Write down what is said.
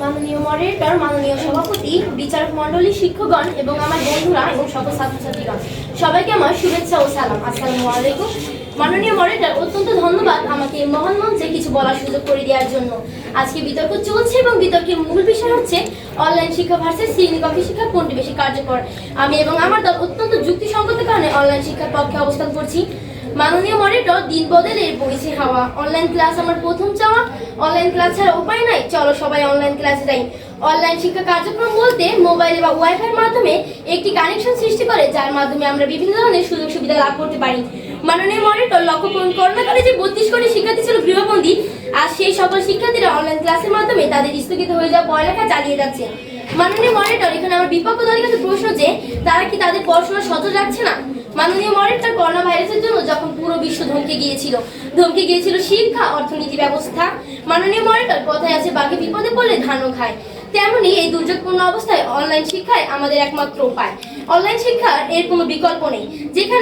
মাননীয় মডারেটর, মাননীয় সভাপতি, বিচারক মণ্ডলী, শিক্ষকগণ এবং আমার বন্ধুরা এবং সকল ছাত্রছাত্রীগণ, সবাইকে আমার শুভেচ্ছা ও সালাম। আসসালামু আলাইকুম। মাননীয় মডারেটর, অত্যন্ত ধন্যবাদ আমাকে মহান মঞ্চে কিছু বলার সুযোগ করে দেওয়ার জন্য। আজকে বিতর্ক চলছে এবং বিতর্কের মূল বিষয় হচ্ছে অনলাইন শিক্ষা ভার্সেস শ্রেণীকক্ষে শিক্ষা কোনটি বেশি কার্যকর? আমি এবং আমার দল অত্যন্ত যুক্তিসঙ্গত কারণে অনলাইন শিক্ষার পক্ষে অবস্থান করছি। মাননীয় মডারেটর দিন বদলের বইছে হাওয়া। অনলাইন ক্লাস আমার প্রথম চাওয়া। অনলাইন ক্লাস ছাড়া উপায় নাই। চলো সবাই অনলাইন ক্লাসে যাই। অনলাইন শিক্ষা কার্যক্রম বলতে মোবাইল বা ওয়াইফাইয়ের মাধ্যমে একটি কানেকশন সৃষ্টি করে, যার মাধ্যমে আমরা বিভিন্ন ধরনের সুযোগ সুবিধা লাভ করতে পারি। মাননীয় মডারেটর লক্ষ্য করুন করোনাকালে যে বত্রিশ কোটি শিক্ষার্থী ছিল গৃহবন্দী, আর সেই সকল শিক্ষার্থীরা অনলাইন ক্লাসের মাধ্যমে তাদের স্থগিত হয়ে যাওয়া পড়ালেখা চালিয়ে যাচ্ছে। মাননীয় মডারেটর এখানে আমার বিপক্ষ দলের কাছে প্রশ্ন যে, তারা কি তাদের পড়াশোনা সচল রাখছে না? মাননীয় মডারেটর করোনা ভাইরাসের জন্য যখন বিশ্ব ধমকে গিয়েছিল। ধমকে গিয়েছিল শিক্ষা, অর্থনীতি ব্যবস্থা। মাননীয় মরেটার কথায় আছে বাকি বিপদে পড়লে ধানও খায়। তেমনি এই দুর্যোগপূর্ণ অবস্থায় অনলাইন শিক্ষায় আমাদের একমাত্র উপায়। অনলাইন শিক্ষা এর কোনো বিকল্প নেই। যেখানে